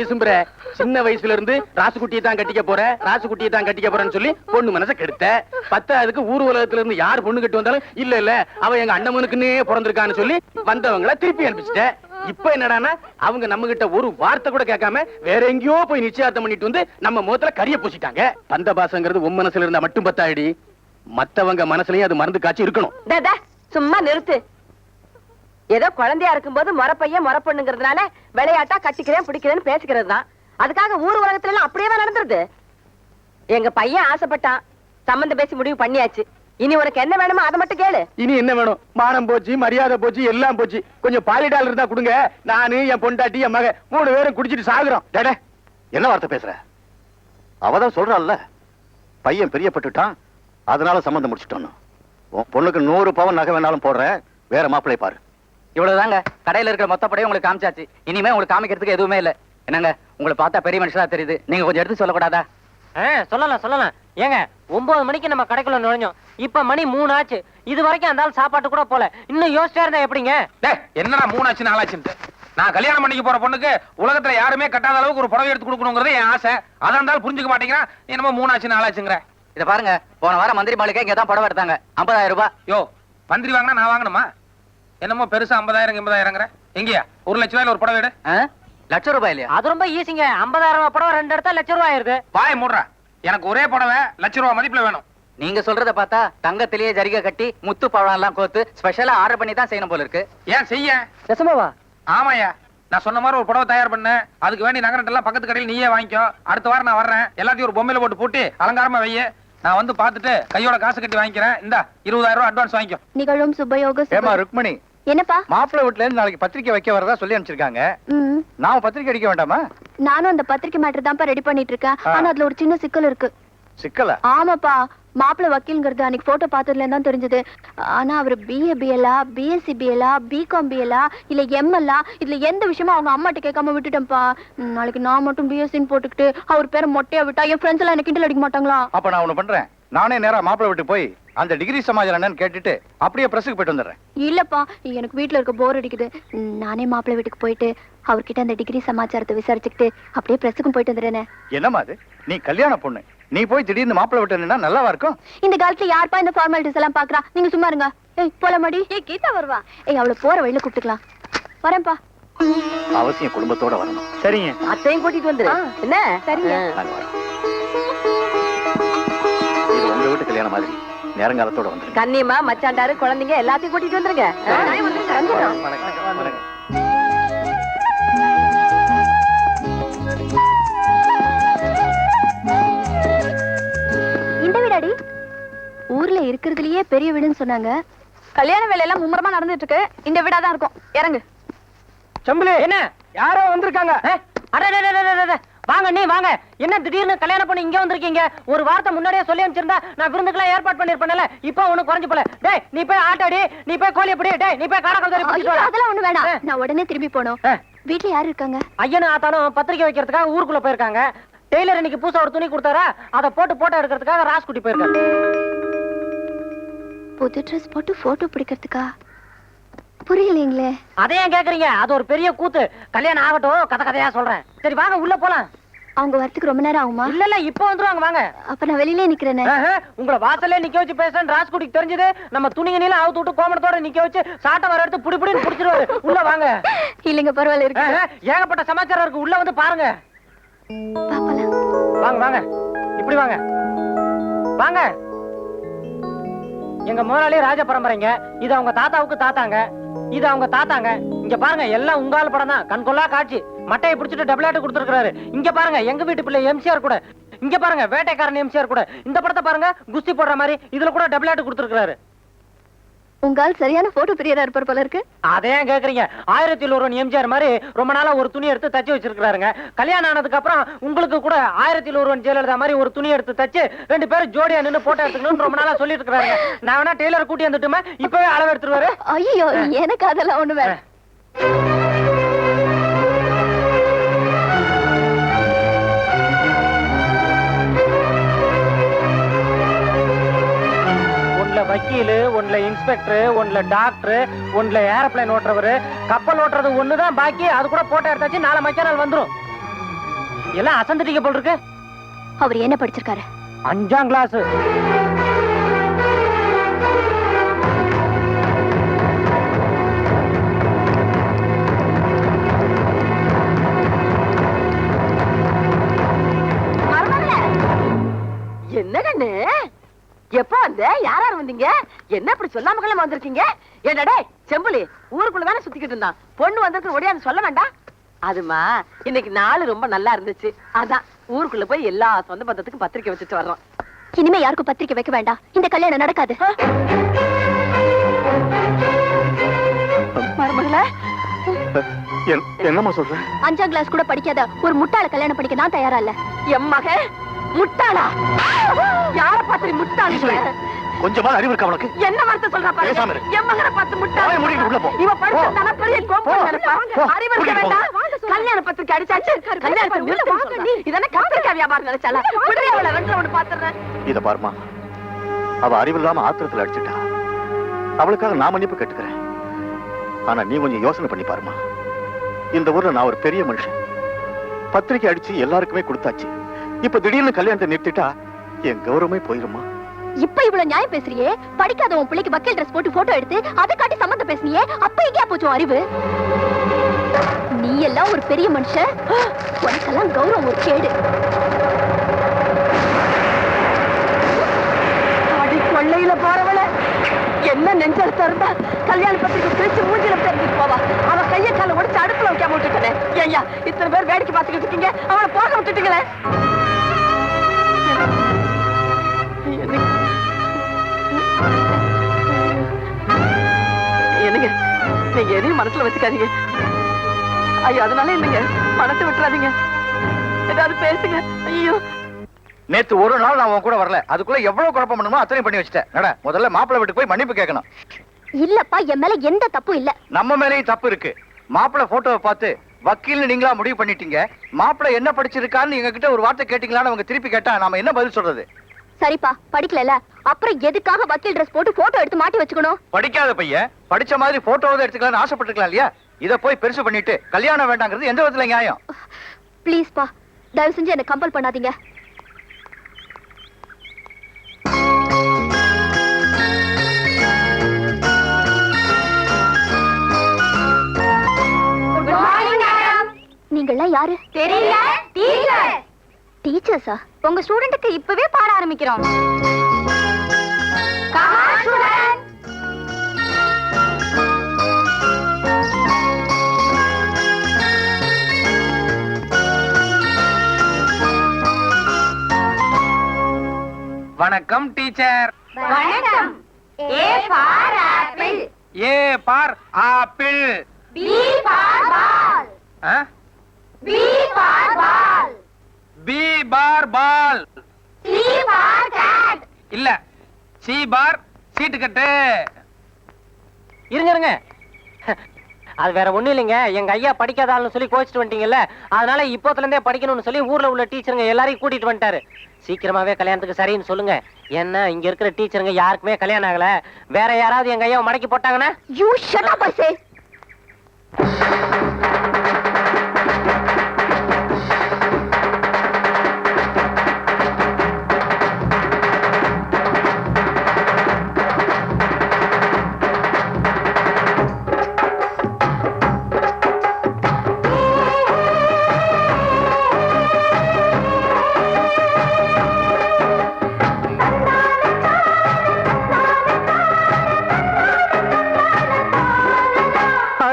விசும்புற சின்ன வயசுல இருந்து ராசுகுட்டியை தான் கட்டிக்க போற. ராசுகுட்டியை தான் கட்டிக்க போறேன்னு சொல்லி பொண்ணு மனசை கெடுத்த. பத்தாவதுக்கு ஊர் உலகத்துல இருந்து யார் பொண்ணு கட்டி வந்தாலும் இல்ல இல்ல அவ எங்க அண்ணமனுக்குன்னே பிறந்திருக்கான்னு சொல்லி வந்தவங்கள திருப்பி அனுப்பிச்சிட்ட. இப்ப என்னடா அவங்க நம்ம கிட்ட ஒரு வார்த்தை கூட கேட்காம வேற எங்கேயோ போய் நிச்சயார்த்தம் பண்ணிட்டு வந்து நம்ம முகத்துல கரிய பூசிட்டாங்க. பந்த பாசங்கிறது உன் மனசுல இருந்தா மட்டும் பத்தாயிடி மத்தவங்க மனசுலயும் அது மறந்து காட்சி இருக்கணும். சும்மா நிறுத்து. ஏதோ குழந்தையா இருக்கும்போது முறப்பையன் முறப்பொண்ணுங்கிறதுனால விளையாட்டா கட்டிக்கிறேன் பிடிக்கிறேன்னு பேசிக்கிறது தான் அதுக்காக ஊர் உலகத்துல எல்லாம் அப்படியே நடந்துருது? எங்க பையன் ஆசைப்பட்டான். சம்மந்தம் பேசி முடிவு பண்ணியாச்சு. இனி உனக்கு என்ன வேணுமோ அதை மட்டும் கேளு. இனி என்ன வேணும்? மானம் போச்சு மரியாதை போச்சு எல்லாம் போச்சு. கொஞ்சம் பாலிடால் இருந்தா கொடுங்க. நானு என் பொண்டாட்டி என் மக மூணு பேரும் குடிச்சிட்டு சாகுறோம். டேடே. என்ன வார்த்தை பேசுற? அவதான் சொல்றாள்ல பையன் பிரியப்பட்டுட்டான். அதனால சம்மந்தம் முடிச்சிட்டோன்னு. உன் பொண்ணுக்கு நூறு பவன் நகை வேணாலும் போடுறேன். வேற மாப்பிள்ளை பாரு. இவ்வளவுதாங்க. கடையில இருக்கிற மொத்த படையும் உங்களுக்கு காமிச்சாச்சு. இனிமே உங்களுக்கு காமிக்கிறதுக்கு எதுவுமே இல்ல. என்னங்க உங்களை பார்த்தா பெரிய மனுஷனா தெரியுது. நீங்க கொஞ்சம் எடுத்து சொல்லக்கூடாதா? சொல்லலாம் சொல்லலாம். ஏங்க ஒன்பது மணிக்கு நம்ம கடைக்குள்ள நுழைஞ்சோம். இப்ப மணி மூணு ஆச்சு இது வரைக்கும் அந்த ஆள் சாப்பாட்டு கூட போல. இன்னும் யோசிச்சா இருந்தா எப்படிங்க? டேய் என்னடா மூணாச்சு நாலாச்சுன்ட்டு நான் கல்யாணம் பண்ணிக்க போற பொண்ணுக்கு உலகத்துல யாருமே கட்டாத அளவுக்கு ஒரு புடவை எடுத்து கொடுக்கணுங்கிறது என் ஆசை. அதான் இருந்தாலும் புரிஞ்சுக்க மாட்டேங்கிறான். என்னமோ மூணாச்சு நாலாச்சுங்கிற இத பாருங்க போன வாரம் மந்திரி மாளிகை இங்க தான் புடவை எடுத்தாங்க. 50000 ரூபாய். யோ மந்திரி வாங்கினா நான் வாங்கணுமா? என்னமோ பெருசா ஐம்பதாயிரம் எண்பதாயிரங்கிற எங்கயா? ஒரு லட்ச ரூபாயில ஒரு புடவை எடு. ஆ? லட்சம் ரூபாய் இல்லையா? அது ரொம்ப ஈஸிங்க ஐம்பதாயிரம் ரூபாய் படம் ரெண்டு இடத்துல லட்சம் ரூபாய் ஆயிருது வாய மூடுறா. எனக்கு ஒரே புடவை லட்ச ரூபா மதிப்புல வேணும். நீங்க சொல்றத பார்த்தா தங்கத்திலேயே ஜரிகை கட்டி முத்து பழம் எல்லாம் கோத்து ஸ்பெஷலா ஆர்டர் பண்ணி தான் செய்யணும் போல இருக்கு. ஏன் செய்ய? நெசமாவா? ஆமாயா நான் சொன்ன மாதிரி ஒரு புடவை தயார் பண்ணு. அதுக்கு வேண்டி நகரட்டு எல்லாம் பக்கத்து கடையில் நீயே வாங்கிக்கோ. அடுத்த வாரம் நான் வர்றேன். எல்லாத்தையும் ஒரு பொம்மையில போட்டு பூட்டி அலங்காரமா வைய. நான் வந்து பார்த்துட்டு கையோட காசு கட்டி வாங்கிக்கிறேன். இந்த இருபதாயிரம் ரூபாய் அட்வான்ஸ் வாங்கிக்கோ. நிகழும் சுபயோக சுப- ஏமா ருக்மணி என்னப்பா? மாப்பிள்ளை வீட்டுல இருந்து நாளைக்கு பத்திரிக்கை வைக்க வரதா சொல்லி அனுப்பிச்சிருக்காங்க. நாம பத்திரிக்கை அடிக்க வேண்டாமா? நானும் அந்த பத்திரிக்கை மேட்டர் தான்ப்பா ரெடி பண்ணிட்டு இருக்கேன். ஆனா அதுல ஒரு சின்ன சிக்கல் இருக்கு. சிக்கல? ஆமாப்பா. மாப்பிள்ளை வக்கீல்ங்கிறது அன்னைக்கு போட்டோ பார்த்ததுல தான் தெரிஞ்சது. ஆனா அவர் பிஏ பிஎலா பிஎஸ்சி பிஎலா பிகாம் பிஎலா இல்ல எம்எல்ஆ இதுல எந்த விஷயமும் அவங்க அம்மாட்ட கேட்காம விட்டுட்டேன்ப்பா. நாளைக்கு நான் மட்டும் பிஎஸ்சின்னு போட்டுக்கிட்டு அவர் பேரை மொட்டையா விட்டா என் ஃப்ரெண்ட்ஸ் எல்லாம் எனக்கு கிண்டல் அடிக்க மாட்டாங்களா? அப்ப நான் ஒண்ணு பண்றேன். நானே நேரா மாப்பிள்ளை வீட்டுக்கு போய் அந்த டிகிரி சமாஜம் என்னன்னு கேட்டுட்டு அப்படியே பிரஸுக்கு போயிட்டு வந்துடுறேன். இல்லப்பா எனக்கு வீட்ல இருக்க போர் அடிக்குது. நானே மாப்பிள்ளை வீட்டுக்கு போயிட்டு அவர்கிட்ட அந்த டிகிரி சமாச்சாரத்தை விசாரிச்சுக்கிட்டு அப்படியே பிரஸுக்கும் போயிட்டு வந்துடுறேனே. என்னம்மா அது? நீ கல்யாண பொண்ணு. நீ போய் திடீர்னு மாப்பிள்ளை விட்டு நின்னா நல்லாவா இருக்கும்? இந்த காலத்துல யார்ப்பா இந்த ஃபார்மாலிட்டிஸ் எல்லாம் பாக்குறா? நீங்க சும்மா இருங்க. ஏய் போலாமாடி ஏய் கீதா வருவா. ஏய் அவளை போற வழியில கூப்பிட்டுக்கலாம். வரேன்ப்பா. அவசியம் குடும்பத்தோட வரணும். சரிங்க. அத்தையும் கூட்டிட்டு வந்துரு. என்ன? சரிங்க. உங்க வீட்டு கல்யாணம் மாதிரி. நேரங்காலத்தோட வந்துருங்க. கண்ணியம்மா மச்சாண்டாரு குழந்தைங்க எல்லாத்தையும் கூட்டிட்டு வந்துருங்க. இந்த வீடாடி? ஊர்ல இருக்கிறதுலயே பெரிய வீடுன்னு சொன்னாங்க. கல்யாண வேலையெல்லாம் மும்முரமா நடந்துட்டு இருக்கு இந்த வீடா தான் இருக்கும். இறங்கு. செம்புலி என்ன? யாரோ வந்திருக்காங்க. வாங்க நீ வாங்க. என்ன திடீர்னு கல்யாணம் பண்ணி இங்க வந்திருக்கீங்க? ஒரு வார்த்தை முன்னாடியே சொல்லி அனுப்பிச்சிருந்தா நான் விருந்துக்கெல்லாம் ஏற்பாடு பண்ணிருப்பேன்ல இப்போ ஒண்ணு குறைஞ்சு போல. டேய் நீ போய் ஆட்டாடி நீ போய் கோழி அப்படி டேய் நீ போய் காடை கவுதாரி அதெல்லாம் ஒண்ணு வேணாம். நான் உடனே திரும்பி போனோம் ஆ. வீட்ல யாரு இருக்காங்க? ஐயனும் ஆத்தாலும் பத்திரிக்கை வைக்கிறதுக்காக ஊருக்குள்ள போயிருக்காங்க. டெய்லர் இன்னைக்கு புதுசா ஒரு துணி கொடுத்தாரா? அதை போட்டு போட்டோ எடுக்கிறதுக்காக ராஸ்குட்டி போயிருக்காரு. புது ட்ரெஸ் போட்டு போட்டோ பிடிக்கிறதுக்கா? புரியலைங்களே. அதை ஏன் கேக்குறீங்க. அது ஒரு பெரிய கூத்து. கல்யாணம் ஆகட்டும் கதை கதையா சொல்றேன். சரி வாங்க உள்ள போலாம். அவங்க வரத்துக்கு ரொம்ப நேரம் ஆகுமா? இல்ல இல்ல இப்போ வந்துருவாங்க வாங்க. அப்ப நான் வெளியிலே நிக்கிறேனே. உங்களை வாசல்ல நிக்க வச்சு பேசுறேன். ராஸ்குட்டிக்கு தெரிஞ்சது நம்ம துணிங்க நீல அவுத்து விட்டு கோமணத்தோட நிக்க வச்சு சாட்டை வர எடுத்து புடி புடின்னு புடிச்சிருவாரு. உள்ள வாங்க. இல்லைங்க பரவாயில்ல இருக்கு. ஏகப்பட்ட சமாச்சாரம் இருக்கு. உள்ள வந்து பாருங்க. வாங்க வாங்க. இப்படி வாங்க. வாங்க. எங்க முதலாளி ராஜ பரம்பரைங்க. இது அவங்க தாத்தாவுக்கு தாத்தாங்க. இது அவங்க தாத்தாங்க. இங்க பாருங்க எல்லாம் உங்கால் படம் தான். கண்கொள்ளா காட்சி. மட்டையை பிடிச்சிட்டு டபுள் ஆட்டு கொடுத்துருக்காரு இங்க பாருங்க எங்க வீட்டு பிள்ளை எம்சிஆர் கூட. இங்க பாருங்க வேட்டைக்காரன் எம்சிஆர் கூட. இந்த படத்தை பாருங்க குஸ்தி போடுற மாதிரி இதுல கூட டபுள் ஆட்டு கொடுத்துருக்காரு உங்க ஆள் சரியான போட்டோ பிரியரா இருப்பார் போல இருக்கு. அதே ஏன் கேக்குறீங்க? ஆயிரத்தி ஒருவன் எம்ஜிஆர் மாதிரி ரொம்ப நாளா ஒரு துணி எடுத்து தச்சு வச்சிருக்காருங்க கல்யாணம் ஆனதுக்கு அப்புறம் உங்களுக்கு கூட ஆயிரத்தி ஒருவன் ஜெயலலிதா மாதிரி ஒரு துணி எடுத்து தச்சு ரெண்டு பேரும் ஜோடியா நின்னு போட்டோ எடுத்துக்கணும்னு ரொம்ப நாளா சொல்லிட்டு இருக்காருங்க நான் வேணா டெய்லர் கூட்டி வந்துட்டுமா? இப்பவே அளவு எடுத்துருவாரு. ஐயோ எனக்கு அதெல்லாம் ஒண்ணு வக்கீலு ஒன்ல இன்ஸ்பெக்டர் ஒன்ல டாக்டர் ஒன்ல ஏரோப்ளேன் ஓட்டுறவரு கப்பல் ஓட்டுறது ஒண்ணுதான் பாக்கி அது கூட போட்டோ எடுத்தாச்சு நாளை நாள் வந்துரும். எல்லாம் அசந்துட்டீங்க போல் இருக்கு. அவர் என்ன படிச்சிருக்காரு? அஞ்சாம் கிளாஸ் எப்ப வந்த? யார் யார் வந்தீங்க? என்ன இப்படி சொல்லாம கொள்ளாம வந்திருக்கீங்க என்னடே செம்புலி ஊருக்குள்ள தானே சுத்திக்கிட்டு இருந்தான். பொண்ணு வந்திருக்கு ஒடியாந்து சொல்ல வேண்டாம். அதுமா இன்னைக்கு நாள் ரொம்ப நல்லா இருந்துச்சு. அதான் ஊருக்குள்ள போய் எல்லா சொந்த பந்தத்துக்கும் பத்திரிக்கை வச்சுட்டு வர்றோம். இனிமே யாருக்கும் பத்திரிக்கை வைக்க வேண்டாம். இந்த கல்யாணம் நடக்காது. மருமகளே? என்னம்மா சொல்ற? அஞ்சாம் கிளாஸ் கூட படிக்காத ஒரு முட்டாள கல்யாணம் படிக்க நான் தயாரா இல்ல? என் மக முட்டாளா? யார பார்த்து முட்டாளு கொஞ்சமா அறிவு இருக்கா உனக்கு? என்ன வார்த்தை சொல்றா இரு. என் மகனை பார்த்து முட்டாள மூடிட்டு உள்ள போ. இவ படிச்சிருந்தானா பெரிய போ. அறிவு இருக்க. வேண்டாம். கல்யாண பத்திரிக்கை அடிச்சாச்சு. கல்யாணத்தை நிறுத்து இதென்ன கத்திரிக்காய் வியாபாரம் நினைச்சால விடுறே அவளை ரெண்டுல ஒண்ணு பாத்துறேன். இத பாருமா. அவ அறிவில்லாம ஆத்திரத்துல அடிச்சிட்டா. அவளுக்காக நான் மன்னிப்பு கேட்டுக்கிறேன். ஆனா நீ கொஞ்சம் யோசனை பண்ணி பாருமா. இந்த ஊர்ல நான் ஒரு பெரிய மனுஷன். பத்திரிக்கை அடிச்சு எல்லாருக்குமே கொடுத்தாச்சு. இப்ப திடீர்னு கல்யாணத்தை நிறுத்திட்டா என் கௌரவமே போயிருமா? இப்ப இவ்வளவு நியாயம் பேசுறியே? படிக்காத உன் பிள்ளைக்கு வக்கீல் ட்ரெஸ் போட்டு போட்டோ எடுத்து அதை காட்டி சம்மந்தம் பேசுனியே? அப்ப எங்கேயா போச்சு அறிவு? நீ எல்லாம் ஒரு பெரிய மனுஷன். உனக்கெல்லாம் கௌரவம் ஒரு கேடு. அடி கொள்ளையில போறவள என்ன நெஞ்சல் தருந்தா கல்யாண பத்திரிக்கை கிழிச்சு மூஞ்சில தெரிஞ்சுட்டு போவா. அவ கைய கால உடைச்சு அடுப்புல வைக்காம விட்டுட்டேன். ஐயா இத்தனை பேர் வேடிக்கை பார்த்துக்கிட்டு இருக்கீங்க. அவளை போக விட்டுட்டீங்களே. நீங்க எதையும் மனசுல வச்சுக்காதீங்க. ஐயோ அதனால இல்லைங்க. மனசை விட்டுறாதீங்க. ஏதாவது பேசுங்க. ஐயோ. நேத்து ஒரு நாள் நான் உன் கூட வரல. அதுக்குள்ள எவ்வளவு குழப்பம் பண்ணுமோ அத்தனை பண்ணி வச்சிட்டேன். நட முதல்ல மாப்பிள்ளை வீட்டுக்கு போய் மன்னிப்பு கேட்கணும். இல்லப்பா என் மேல எந்த தப்பும் இல்ல. நம்ம மேலேயும் தப்பு இருக்கு. மாப்பிள்ளை போட்டோவை பார்த்து வக்கீல்னு நீங்களா முடிவு பண்ணிட்டீங்க. மாப்பிள்ளை என்ன படிச்சிருக்கான்னு எங்க கிட்ட ஒரு வார்த்தை கேட்டீங்களான்னு அவங்க திருப்பி கேட்டா நாம என்ன பதில் சொல்றது? சரிப்பா படிக்கல அப்புறம் எதுக்காக வக்கீல் ட்ரெஸ் போட்டு போட்டோ எடுத்து மாட்டி வச்சுக்கணும்? படிக்காத பையன் படிச்ச மாதிரி போட்டோவை எடுத்துக்கலாம்னு ஆசைப்பட்டிருக்கலாம் இல்லையா? இத போய் பெருசு பண்ணிட்டு கல்யாணம் வேண்டாங்கிறது எந்த விதத்துல நியாயம்? ப்ளீஸ்ப்பா தயவு செஞ்சு என்ன கம்பல் பண்ணாதீங்க. நீங்கள்லாம் யாரு? தெரியல டீச்சர் டீச்சர்ஸா? உங்க ஸ்டூடெண்ட்டுக்கு இப்பவே பாட ஆரம்பிக்கிறோம். வணக்கம் டீச்சர். வணக்கம். A for apple A for apple B for ball? B for ball B for ball இல்ல சி பார் சீட்டு கட்டு. இருங்க இருங்க. அது வேற ஒண்ணும் இல்லைங்க. எங்க ஐயா படிக்காத ஆளுன்னு சொல்லி கோச்சிட்டு வந்துட்டீங்கல்ல அதனால இப்போத்துல இருந்தே படிக்கணும்னு சொல்லி ஊர்ல உள்ள டீச்சருங்க எல்லாரையும் கூட்டிட்டு வந்துட்டாரு. சீக்கிரமாவே கல்யாணத்துக்கு சரின்னு சொல்லுங்க. என்ன இங்க இருக்கிற டீச்சருங்க யாருக்குமே கல்யாணம் ஆகல. வேற யாராவது எங்க ஐயாவை மடக்கி போட்டாங்கன்னா?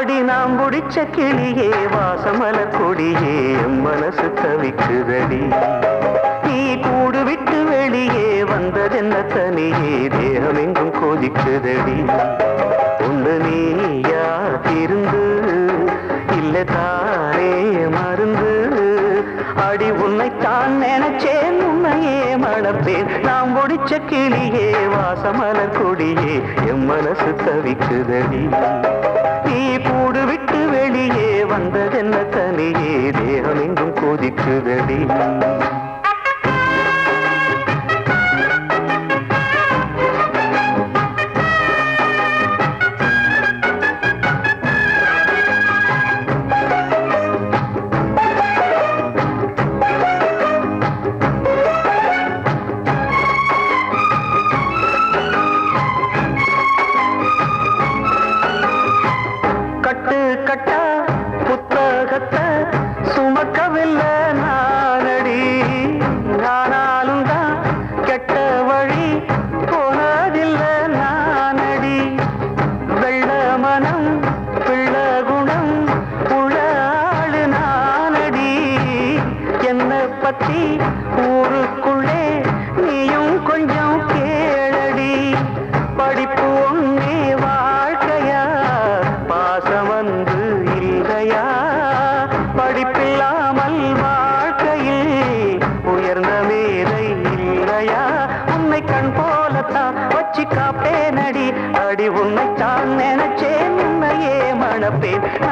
யூ நாம் முடிச்ச கிளியே வாசமல கொடியே என் மனசு தவிக்குதடி நீ கூடு விட்டு வெளியே வந்ததென்ன தனியே தேகம் எங்கும் கொதிக்குதடி ஒன்று நீ யார் இருந்து இல்ல தானே மருந்து. அடி உன்னைத்தான் நினைச்சேன் உன்னையே மணப்பேன். நாம் முடிச்ச கிளியே வாசமலர் கொடியே என் மனசு தவிக்குதடி நீ கூடு விட்டு வெளியே வந்ததென்ன தனியே? தேகம் எங்கும் கொதிக்குதடி என்னை ஊருக்கு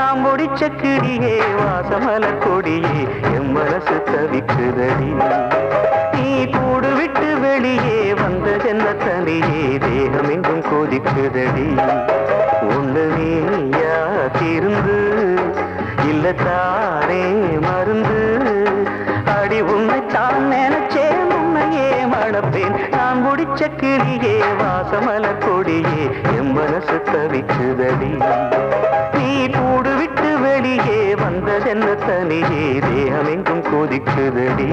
நான் முடிச்ச கிடியே வாசமல கொடியே என் மனசு தவிக்குதடி. நீ கூடு விட்டு வெளியே வந்த வந்ததென்ன தனியே தேகம் எங்கும் கொதிக்குதடி. ஒண்ணு நீயா திருந்து இல்ல தானே மருந்து. அடி உன்னை தான் நினைச்சே உன்னையே மணப்பேன். நான் முடிச்ச கிளியே வாசமல கொடியே என் மனசு தவிக்குதடி. நீ கூடு விட்டு வெளியே வந்ததென்ன தனியே தேகமெங்கும் கொதிக்குதடி.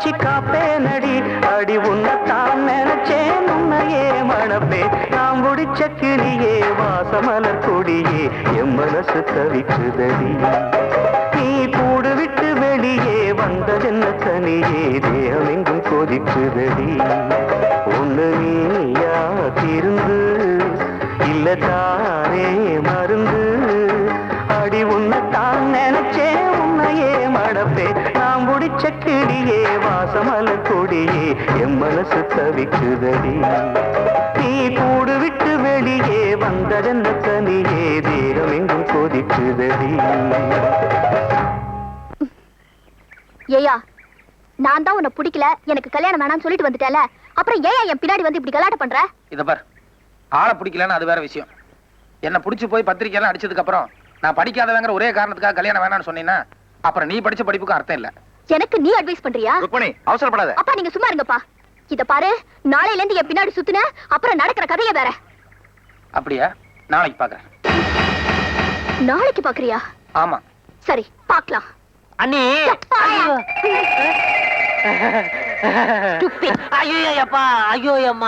போலத்தான் வச்சு காப்பேனடி. அடி உன்னைத்தான் நினைச்சேன். உன்னையே மணப்பே நாம் முடிச்ச கிளியே வாசமலர் கொடியே என் மனசு தவிக்குதடி. நீ கூடு விட்டு வெளியே வந்ததென்ன தனியே தேகம் கொதிக்குதடி. ஒன்று நீயா திருந்து இல்ல தானே மருந்து. அடி உன்னைத்தான் நினைச்சேன். உன்னையே மடப்பே கிளியே வாசமல கொடியே என் மனசு தவிக்குதடி. நீ கூடு விட்டு வெளியே வந்ததென்ன தனியே தேகம் எங்கும் கொதிக்குதடி. ஏயா நான் தான் உன்னை பிடிக்கல எனக்கு கல்யாணம் வேணாம்னு சொல்லிட்டு வந்துட்டேல அப்புறம் ஏயா என் பின்னாடி வந்து இப்படி கலாட்டம் பண்ற? இத பார். ஆளை பிடிக்கலன்னு அது வேற விஷயம். என்ன பிடிச்சு போய் பத்திரிக்கையெல்லாம் அடிச்சதுக்கு அப்புறம் நான் படிக்காதவங்கிற ஒரே காரணத்துக்காக கல்யாணம் வேணாம்னு சொன்னீங்கன்னா அப்புறம் நீ படிச்ச படிப்புக்கும் அர்த்தம் இல்ல. எனக்கு நீ அட்வைஸ் பண்றியா? ருக்மணி அவசரப்படாத. அப்பா நீங்க சும்மா இருங்கப்பா. இத பாரு நாளையில இருந்து என் பின்னாடி சுத்துன அப்புறம் நடக்கிற கதைய வேற. அப்படியா? நாளைக்கு பாக்குறேன். நாளைக்கு பாக்குறியா? ஆமா. சரி பாக்கலாம். அண்ணி. ஐயோ அப்பா ஐயோ அம்மா